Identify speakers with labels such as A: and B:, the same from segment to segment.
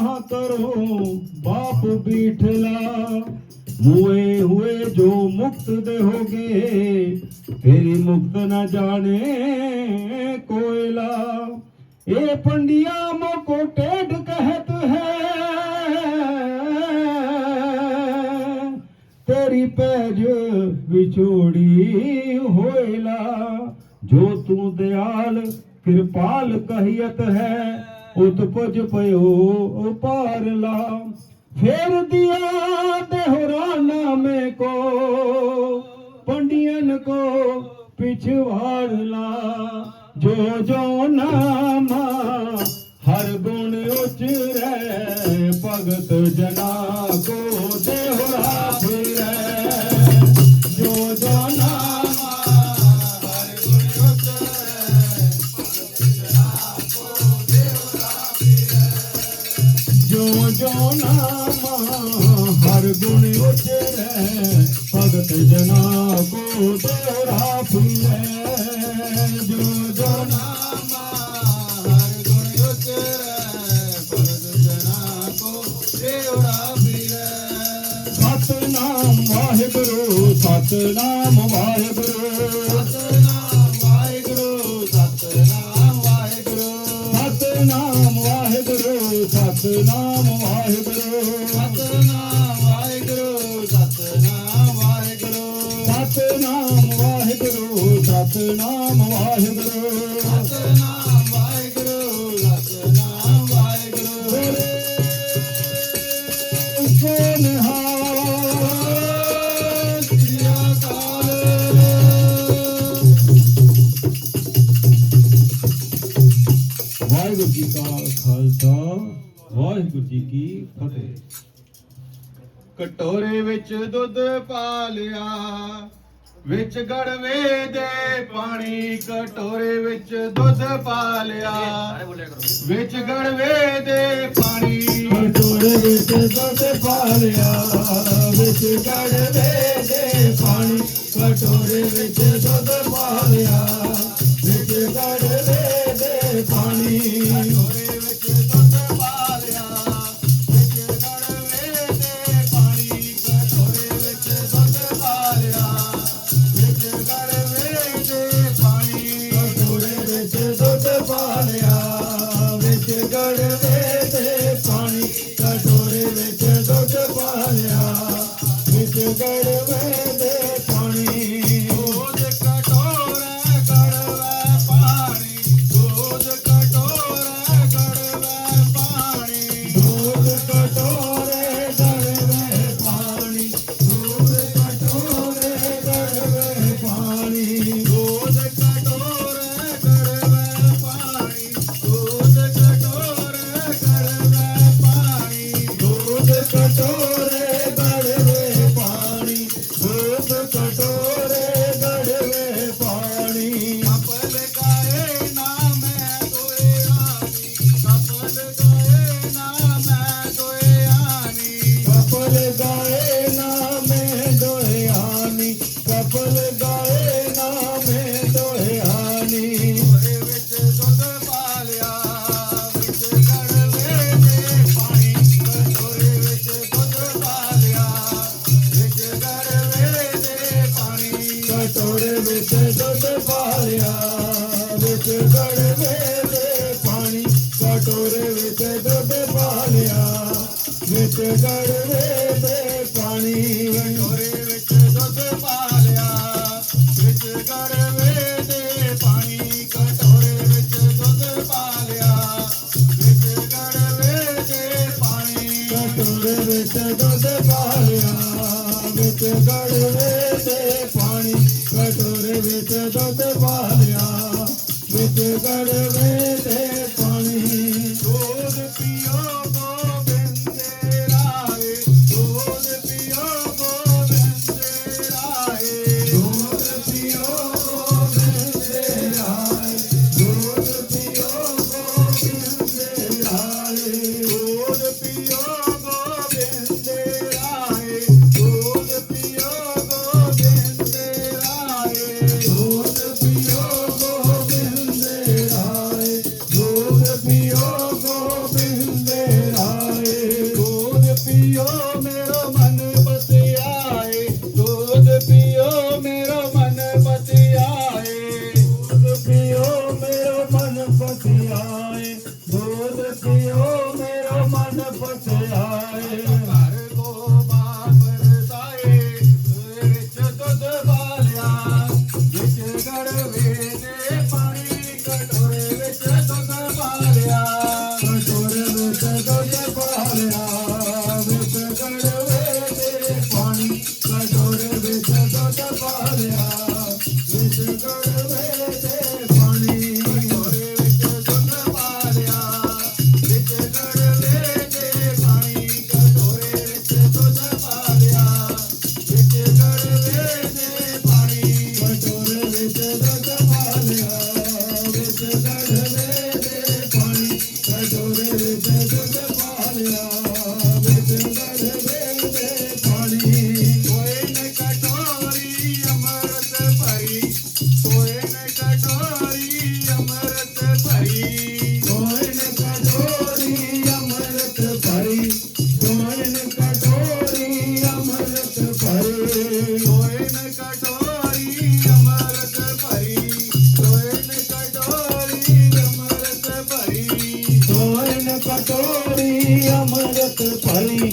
A: ਨਿਗਾਹ ਕਰੋ ਬਾਪ ਬੀਠਲਾ। ਹੋਏ ਹੋਏ ਜੋ ਮੁਕਤ ਦੇ ਹੋਗੇ, ਤੇਰੀ ਮੁਕਤ ਨਾ ਜਾਣੇ ਕੋਇਲਾ। ਇਹ ਪੰਡਿਆ ਮੋ ਕੋ ਟੇਡ ਕਹਿਤ ਹੈ। ਤੇਰੀ ਪੈਜ ਵਿਛੋੜੀ ਹੋਇਲਾ। ਜੋ ਤੂੰ ਦਿਆਲ ਕਿਰਪਾਲ ਕਹੀਤ ਹੈ। ਉਤ ਪੁਜ ਪਇਓ ਪਾਰਲਾ ਫੇਰ ਦਿਆ ਦੇਹਰਾਨਾ ਮੇ ਕੋ ਪੰਡਿਯਨ ਕੋ ਪਿਛਵਾੜਲਾ ਜੋ ਜੋ ਨਾਮਾ, ਹਰ ਗੁਣ ਉਚਰੈ ਭਗਤ ਜਨਾ ਕੋ। ਰਹਾਉ ਨਾਮਾ ਹਰ ਗੁਣ ਉਚਰੈ ਭਗਤ ਜਨਾ ਕੋ ਤੇਰਾ ਫੁਲੇ ਜੋ ਜੋ ਨਾਮਾ ਹਰ ਗੁਣ ਉਚਰੈ ਭਗਤ ਜਨਾ ਕੋ ਤੇਰਾ ਫੁਲੇ ਸਤਨਾਮ ਵਾਹਿਗੁਰੂ
B: ਸਤਨਾਮ ਵਾਹਿਗੁਰੂ।
A: ਦਾ ਖਾਲਸਾ ਵਾਹਿਗੁਰੂ ਜੀ ਕੀ ਫਤਿਹ।
B: ਕਟੋਰੇ ਵਿੱਚ ਦੁੱਧ ਪਾ ਲਿਆ ਵਿੱਚ ਗੜਵੇ ਦੇ ਪਾਣੀ ਕਟੋਰੇ ਵਿੱਚ ਦੁੱਧ ਪਾ ਲਿਆ ਵਿੱਚ ਗੜਵੇ ਦੇ ਪਾਣੀ।
A: ਕਟੋਰੇ ਵਿੱਚ ਦੁੱਧ ਪਾ ਲਿਆ ਵਿੱਚ ਗੜਵੇ ਦੇ ਪਾਣੀ ਕਟੋਰੇ ਵਿੱਚ ਦੁੱਧ ਪਾ ਲਿਆ।
C: ಕಿರಣಗಳು Why भारत परी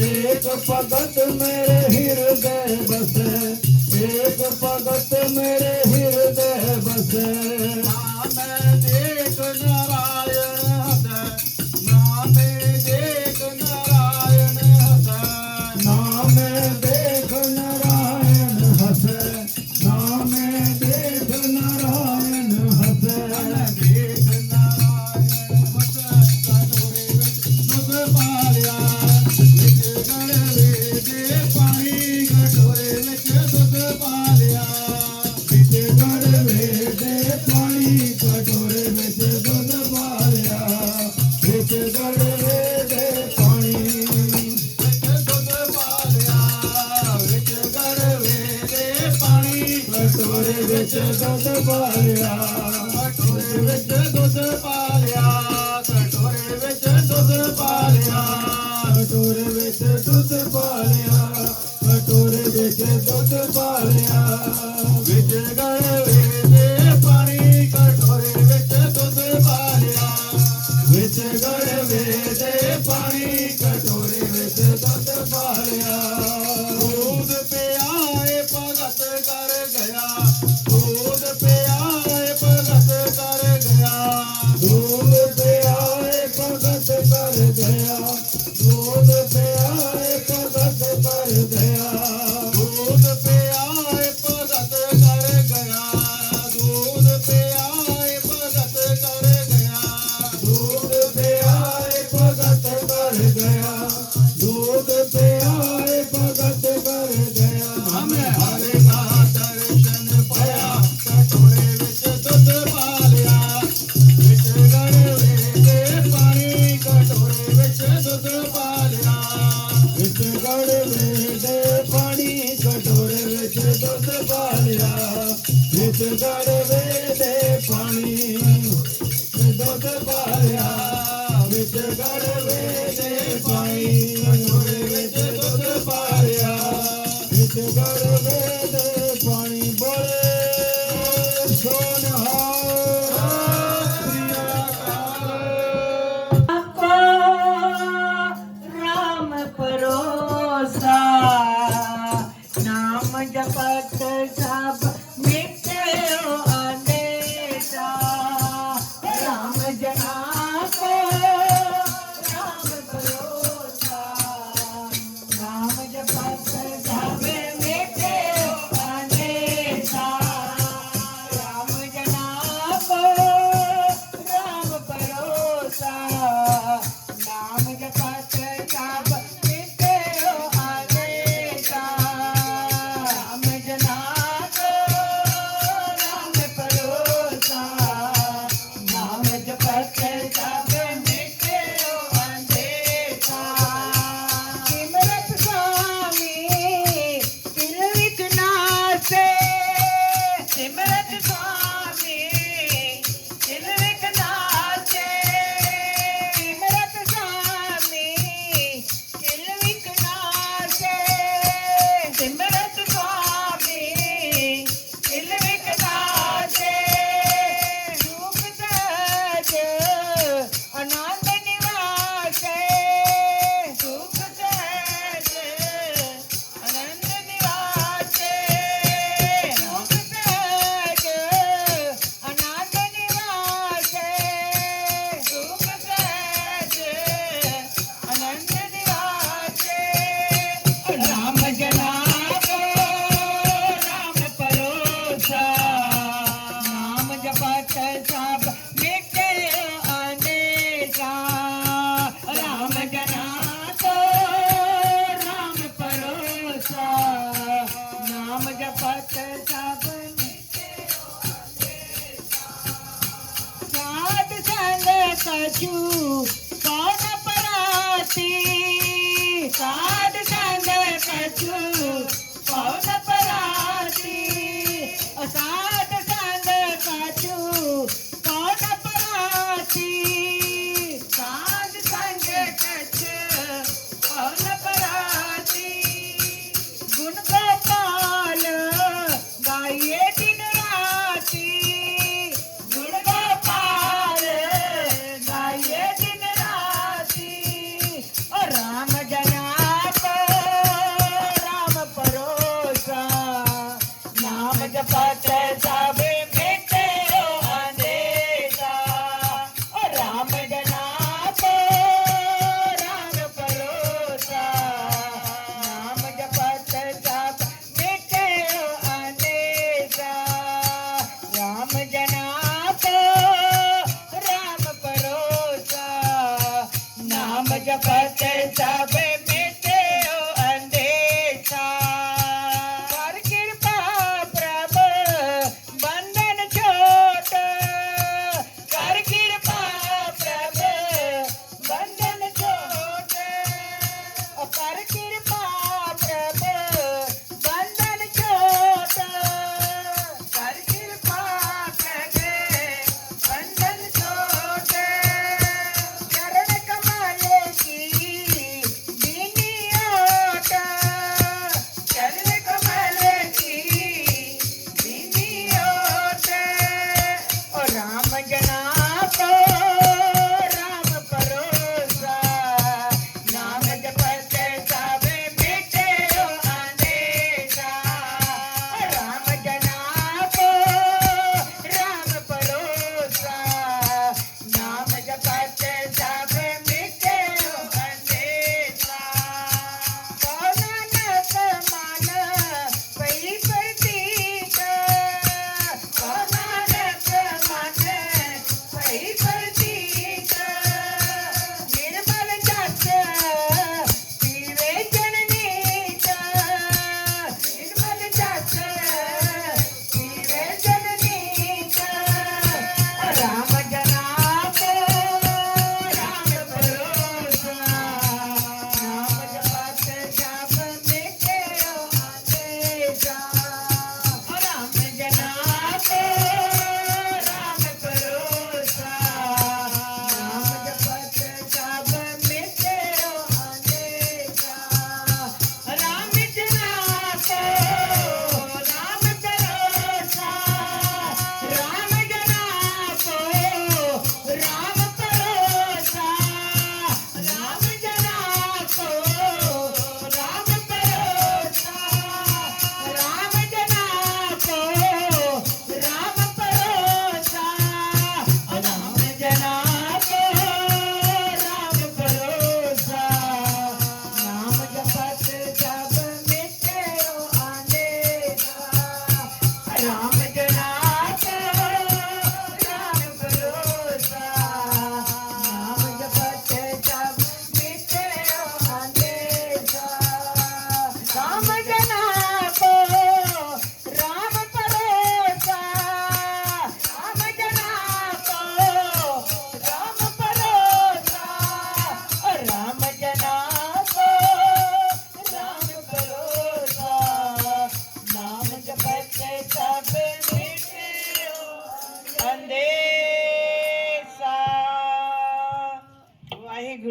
C: एक पगत मेरे Nepal. paz.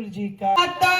C: जी का?